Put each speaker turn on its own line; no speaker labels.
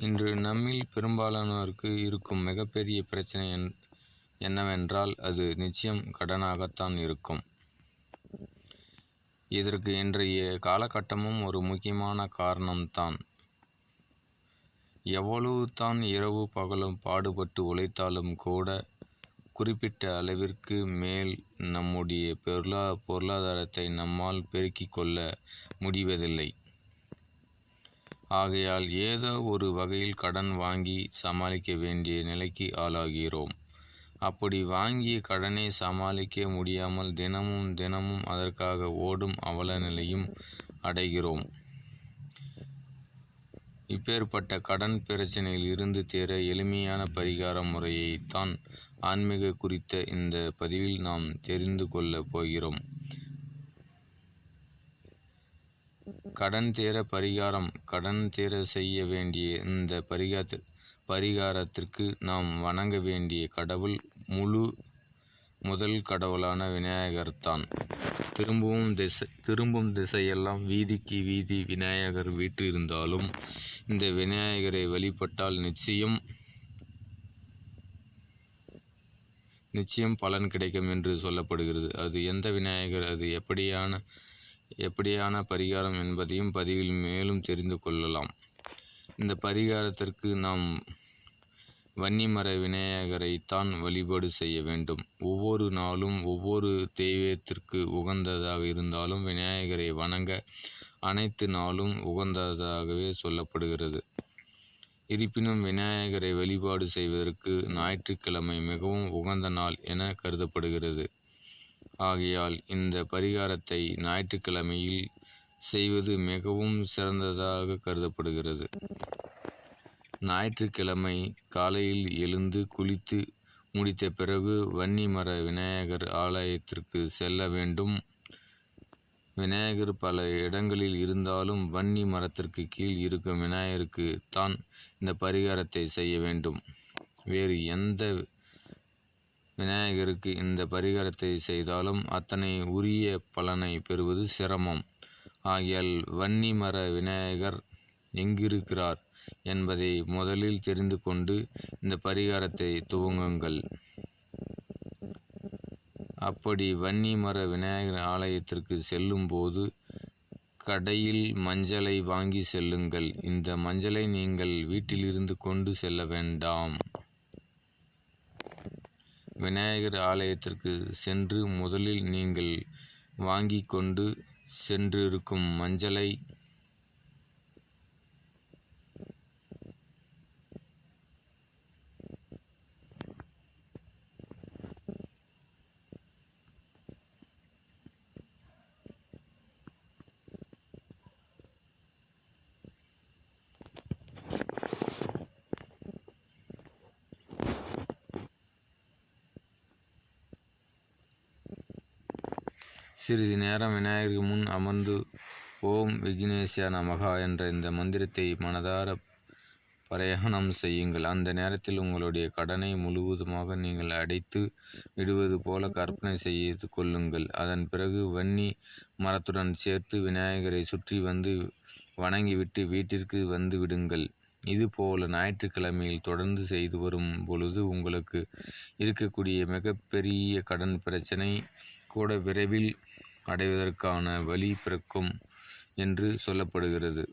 இன்று நம்மில் பெரும்பாலானோருக்கு இருக்கும் மிகப்பெரிய பிரச்சனை என் என்னவென்றால் அது நிச்சயம் கடனாகத்தான் இருக்கும். இதற்கு இன்றைய காலகட்டமும் ஒரு முக்கியமான காரணம்தான். எவ்வளவு தான் இரவு பகலும் பாடுபட்டு உழைத்தாலும் கூட குறிப்பிட்ட அளவிற்கு மேல் நம்முடைய பொருளா பொருளாதாரத்தை நம்மால் பெருக்கிக் கொள்ள முடிவதில்லை. ஆகையால் ஏதோ ஒரு வகையில் கடன் வாங்கி சமாளிக்க வேண்டிய நிலைக்கு ஆளாகிறோம். அப்படி வாங்கிய கடனை சமாளிக்க முடியாமல் தினமும் தினமும் அதற்காக ஓடும் அவல நிலையும் அடைகிறோம். இப்பேற்பட்ட கடன் பிரச்சனையில் இருந்து தேர எளிமையான பரிகார முறையைத்தான் ஆன்மீக குறித்த இந்த பதிவில் நாம் தெரிந்து கொள்ளப் போகிறோம். கடன் தேர பரிகாரம் கடன் தேர செய்ய வேண்டிய இந்த பரிகார பரிகாரத்திற்கு நாம் வணங்க வேண்டிய கடவுள் முழு முதல் கடவுளான விநாயகர்தான் திரும்பவும் திசை திரும்பும் திசையெல்லாம் வீதிக்கு வீதி விநாயகர் வீற்றிருந்தாலும் இந்த விநாயகரை வழிபட்டால் நிச்சயம் நிச்சயம் பலன் கிடைக்கும் என்று சொல்லப்படுகிறது. அது எந்த விநாயகர் அது எப்படியான எப்படியான பரிகாரம் என்பதையும் பதிவில் மேலும் தெரிந்து கொள்ளலாம். இந்த பரிகாரத்திற்கு நாம் வன்னிமர விநாயகரைத்தான் வழிபாடு செய்ய வேண்டும். ஒவ்வொரு நாளும் ஒவ்வொரு தெய்வத்திற்கு உகந்ததாக இருந்தாலும் விநாயகரை வணங்க அனைத்து நாளும் உகந்ததாகவே சொல்லப்படுகிறது. இருப்பினும் விநாயகரை வழிபாடு செய்வதற்கு ஞாயிற்றுக்கிழமை மிகவும் உகந்த நாள் என கருதப்படுகிறது. ஆகையால் இந்த பரிகாரத்தை ஞாயிற்றுக்கிழமையில் செய்வது மிகவும் சிறந்ததாக கருதப்படுகிறது. ஞாயிற்றுக்கிழமை காலையில் எழுந்து குளித்து முடித்த பிறகு வன்னிமர விநாயகர் ஆலயத்திற்கு செல்ல வேண்டும். விநாயகர் பல இடங்களில் இருந்தாலும் வன்னி மரத்திற்கு கீழ் இருக்கும் விநாயகருக்கு தான் இந்த பரிகாரத்தை செய்ய வேண்டும். வேறு எந்த விநாயகருக்கு இந்த பரிகாரத்தை செய்தாலும் அத்தனை உரிய பலனை பெறுவது சிரமம். ஆகையால் வன்னி மர விநாயகர் எங்கிருக்கிறார் என்பதை முதலில் தெரிந்து கொண்டு இந்த பரிகாரத்தை துவங்குங்கள். அப்படி வன்னி மர விநாயகர் ஆலயத்திற்கு செல்லும்போது கடையில் மஞ்சளை வாங்கி செல்லுங்கள். இந்த மஞ்சளை நீங்கள் வீட்டிலிருந்து கொண்டு செல்ல வேண்டாம். விநாயகர் ஆலயத்திற்கு சென்று முதலில் நீங்கள் வாங்கி கொண்டு சென்றிருக்கும் மஞ்சளை சிறிது நேரம் விநாயகருக்கு முன் அமர்ந்து ஓம் விக்னேஷா நமகா என்ற இந்த மந்திரத்தை மனதார பிரயாணம் செய்யுங்கள். அந்த நேரத்தில் உங்களுடைய கடனை முழுவதுமாக நீங்கள் அடைத்து விடுவது போல கற்பனை செய்து கொள்ளுங்கள். அதன் பிறகு வன்னி மரத்துடன் சேர்த்து விநாயகரை சுற்றி வந்து வணங்கிவிட்டு வீட்டிற்கு வந்து விடுங்கள். இதுபோல ஞாயிற்றுக்கிழமையில் தொடர்ந்து செய்து வரும் பொழுது உங்களுக்கு இருக்கக்கூடிய மிகப்பெரிய கடன் பிரச்சனை கூட விரைவில் அடைவதற்கான வழி பிறக்கும் என்று சொல்லப்படுகிறது.